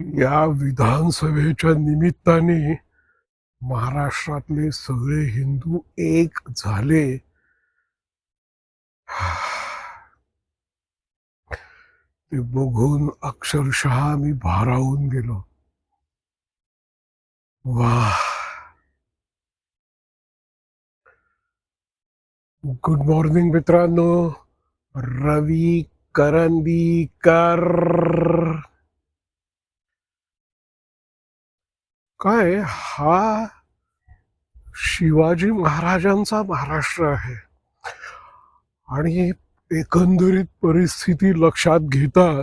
या विधानसभेच्या निमित्ताने महाराष्ट्रातले सगळे हिंदू एक झाले. ते बघून अक्षरशः मी भारावून गेलो. वा गुड मॉर्निंग मित्रांनो. रवी करंदीकर काय? हा शिवाजी महाराजांचा महाराष्ट्र आहे. आणि एकंदरीत परिस्थिती लक्षात घेता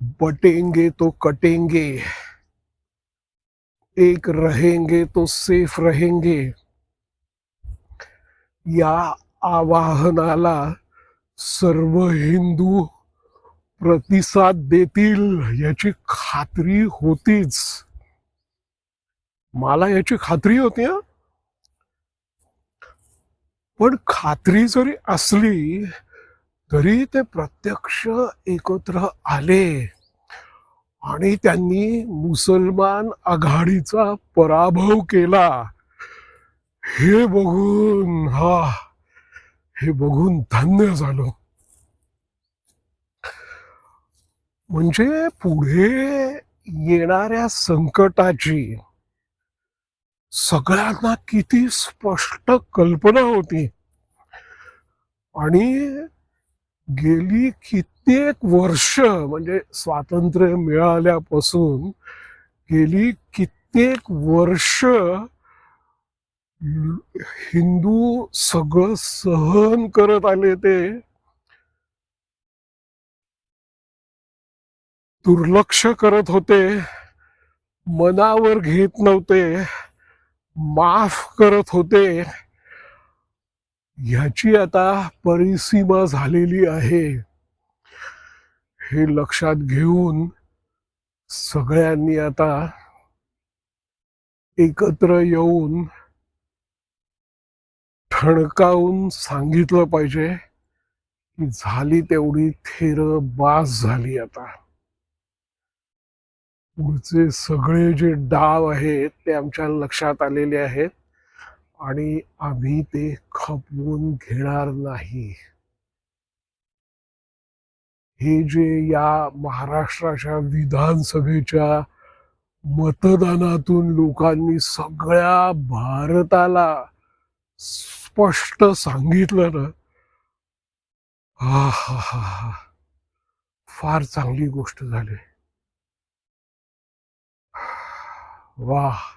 बटेंगे तो कटेंगे एक रहेंगे तो सेफ रहेंगे. या आवाहनाला सर्व हिंदू प्रतिसाद देतील याची खात्री होतीच. मला याची खात्री होती पण खात्री जरी असली तरी ते प्रत्यक्ष एकत्र आले. आणि त्यांनी मुसलमान आघाडीचा पराभव केला. हे बघून हा हे बघून धन्य झालो. म्हणजे पुढे येणाऱ्या संकटाची सगळ्यांना किती स्पष्ट कल्पना होती. आणि गेली कित्येक वर्ष म्हणजे स्वातंत्र्य मिळाल्यापासून गेली कित्येक वर्ष हिंदू सगळं सहन करत आले ते. दुर्लक्ष करत होते. मनावर घेत नव्हते. माफ करत होते. ह्याची आता परिसीमा झालेली आहे. हे लक्षात घेऊन सगळ्यांनी आता एकत्र येऊन ठणकावून सांगितलं पाहिजे की झाली तेवढी थेर बास झाली आता. पुढचे सगळे जे डाव आहेत ते आमच्या लक्षात आलेले आहेत. आणि आम्ही ते खपवून घेणार नाही. हे जे या महाराष्ट्राच्या विधानसभेच्या मतदानातून लोकांनी सगळ्या भारताला स्पष्ट सांगितलं ना हा हा हा हा फार चांगली गोष्ट झाली. 哇。